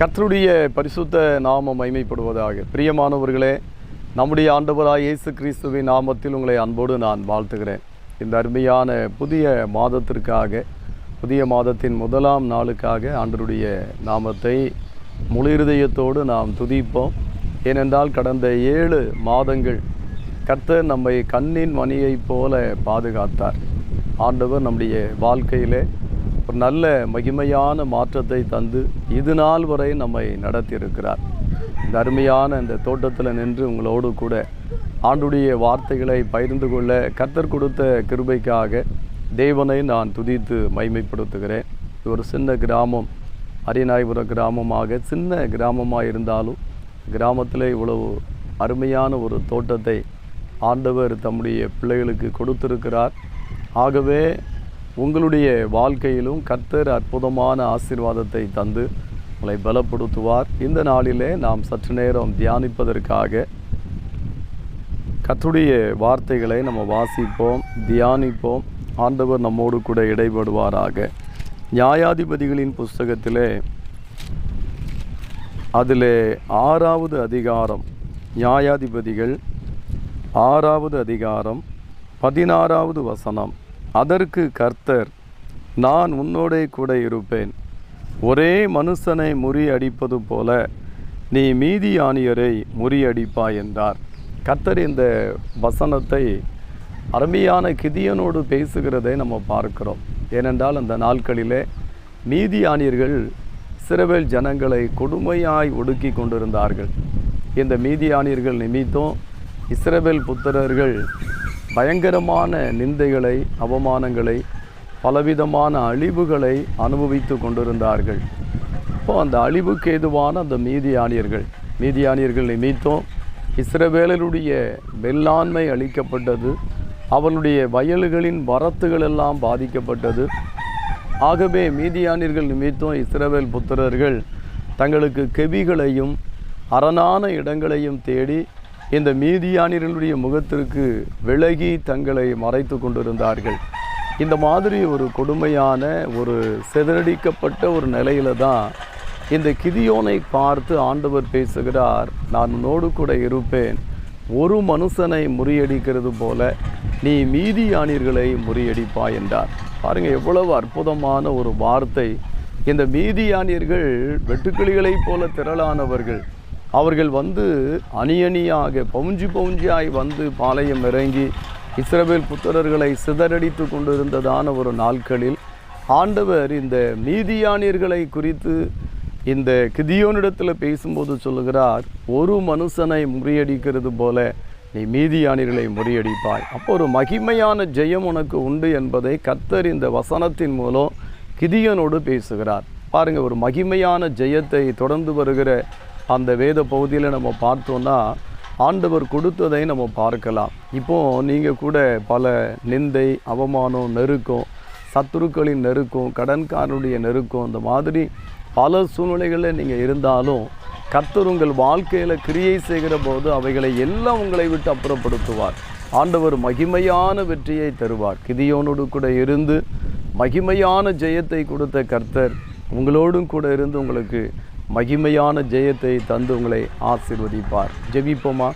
கர்த்தருடைய பரிசுத்த நாமம் மைமைப்படுவதாக பிரியமானவர்களே நம்முடைய ஆண்டவராக இயேசு கிறிஸ்துவின் நாமத்தில் உங்களை அன்போடு நான் வாழ்த்துகிறேன். இந்த அருமையான புதிய மாதத்திற்காக புதிய மாதத்தின் முதலாம் நாளுக்காக ஆண்டருடைய நாமத்தை முழு இருதயத்தோடு நாம் துதிப்போம். ஏனென்றால் கடந்த ஏழு மாதங்கள் கர்த்தர் நம்மை கண்ணின் மணியைப் போல பாதுகாத்தார். ஆண்டவர் நம்முடைய வாழ்க்கையிலே ஒரு நல்ல மகிமையான மாற்றத்தை தந்து இது நாள் வரை நம்மை நடத்தியிருக்கிறார். இந்த அருமையான இந்த தோட்டத்தில் நின்று உங்களோடு கூட ஆண்டுடைய வார்த்தைகளை பகிர்ந்து கொள்ள கத்தர் கொடுத்த கிருபைக்காக தேவனை நான் துதித்து மைமைப்படுத்துகிறேன் இது ஒரு சின்ன கிராமம் அரியநாயபுரம் கிராமமாக சின்ன கிராமமாக இருந்தாலும் கிராமத்தில் இவ்வளவு அருமையான ஒரு தோட்டத்தை ஆண்டவர் தம்முடைய பிள்ளைகளுக்கு கொடுத்திருக்கிறார். ஆகவே உங்களுடைய வாழ்க்கையிலும் கர்த்தர் அற்புதமான ஆசீர்வாதத்தை தந்து உங்களை பலப்படுத்துவார். இந்த நாளிலே நாம் சற்று நேரம் தியானிப்பதற்காக கத்துடைய வார்த்தைகளை நம்ம வாசிப்போம் தியானிப்போம். ஆண்டவர் நம்மோடு கூட இடைபடுவாராக. நியாயாதிபதிகளின் புஸ்தகத்திலே அதில் ஆறாவது அதிகாரம் நியாயாதிபதிகள் ஆறாவது அதிகாரம் பதினாறாவது வசனம். அதற்கு கர்த்தர் நான் உன்னோடே கூட இருப்பேன். ஒரே மனுஷனை முறியடிப்பது போல நீ மீதியானியரை முறியடிப்பாய் என்றார். கர்த்தர் இந்த வசனத்தை அருமையான கிதியனோடு பேசுகிறதை நம்ம பார்க்கிறோம். ஏனென்றால் அந்த நாட்களிலே மீதியானியர்கள் சிறவேல் ஜனங்களை கொடுமையாய் ஒடுக்கி கொண்டிருந்தார்கள். இந்த மீதியானியர்கள் நிமித்தம் இஸ்ரவேல் புத்திரர்கள் பயங்கரமான நிந்தைகளை அவமானங்களை பலவிதமான அழிவுகளை அனுபவித்து கொண்டிருந்தார்கள். இப்போ அந்த அழிவுக்கு ஏதுவான அந்த மீதியானியர்கள் மீதியானியர்கள் நிமித்தம் இஸ்ரவேலருடைய வெள்ளாண்மை அளிக்கப்பட்டது அவனுடைய வயல்களின் வரத்துகள் எல்லாம் பாதிக்கப்பட்டது. ஆகவே மீதியானியர்கள் நிமித்தம் இஸ்ரவேல் புத்திரர்கள் தங்களுக்கு கெவிகளையும் அரணான இடங்களையும் தேடி இந்த மீதியானியர்களுடைய முகத்திற்கு விலகி தங்களை மறைத்து கொண்டிருந்தார்கள். இந்த மாதிரி ஒரு கொடுமையான ஒரு சிதறடிக்கப்பட்ட ஒரு நிலையில தான் இந்த கிதியோனை பார்த்து ஆண்டவர் பேசுகிறார். நான் உன்னோடு கூட இருப்பேன். ஒரு மனுஷனை முறியடிக்கிறது போல நீ மீதியானியர்களை முறியடிப்பா என்றார். பாருங்கள் எவ்வளவு அற்புதமான ஒரு வார்த்தை. இந்த மீதியானியர்கள் வெட்டுக்கிளிகளைப் போல திரளானவர்கள். அவர்கள் வந்து அணியணியாக பவுஞ்சி பவுஞ்சியாய் வந்து பாளையம் இறங்கி இஸ்ரவேல் புத்திரர்களை சிதறடித்து கொண்டிருந்ததான ஒரு நாட்களில் ஆண்டவர் இந்த மீதியானியர்களை குறித்து இந்த கிதியோனிடத்தில் பேசும்போது சொல்லுகிறார் ஒரு மனுஷனை முறியடிக்கிறது போல நீ மீதியானிகளை முறியடிப்பாய். அப்போ ஒரு மகிமையான ஜெயம் உனக்கு உண்டு என்பதை கத்தர் இந்த வசனத்தின் மூலம் கிதியனோடு பேசுகிறார். பாருங்கள் ஒரு மகிமையான ஜெயத்தை தொடர்ந்து வருகிற அந்த வேத பகுதியில் நம்ம பார்த்தோன்னா ஆண்டவர் கொடுத்ததை நம்ம பார்க்கலாம். இப்போது நீங்கள் கூட பல நிந்தை அவமானம் நெருக்கம் சத்துருக்களின் நெருக்கம் கடன்காரனுடைய நெருக்கம் இந்த மாதிரி பல சூழ்நிலைகளில் நீங்கள் இருந்தாலும் கர்த்தர் உங்கள் வாழ்க்கையில் கிரியை செய்கிற போது அவைகளை எல்லாம் உங்களை விட்டு அப்புறப்படுத்துவார். ஆண்டவர் மகிமையான வெற்றியை தருவார். கிதியோனோடு கூட இருந்து மகிமையான ஜெயத்தை கொடுத்த கர்த்தர் உங்களோடும் கூட இருந்து உங்களுக்கு மகிமையான ஜெயத்தை தந்து உங்களை ஆசிர்வதிப்பார். ஜெபிப்போமா?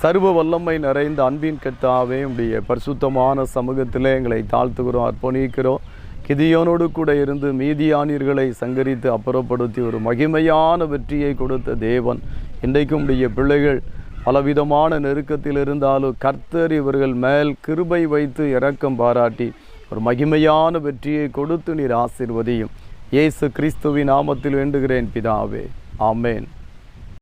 சர்வ வல்லமை நிறைந்த அன்பின் கட்டாவே உடைய பரிசுத்தமான சமூகத்தில் எங்களை தாழ்த்துகிறோம் அர்ப்பணிக்கிறோம். கிதியோனோடு கூட இருந்து மீதியானியர்களை சங்கரித்து அப்புறப்படுத்தி ஒரு மகிமையான வெற்றியை கொடுத்த தேவன். இன்றைக்கும் உடைய பிள்ளைகள் பலவிதமான நெருக்கத்தில் இருந்தாலும் கர்த்தர் இவர்கள் மேல் கிருபை வைத்து இரக்கம் பாராட்டி ஒரு மகிமையான வெற்றியை கொடுத்து நீர் ஆசிர்வதியும். இயேசு கிறிஸ்துவின் நாமத்தில் வேண்டுகிறேன் பிதாவே. ஆமேன்.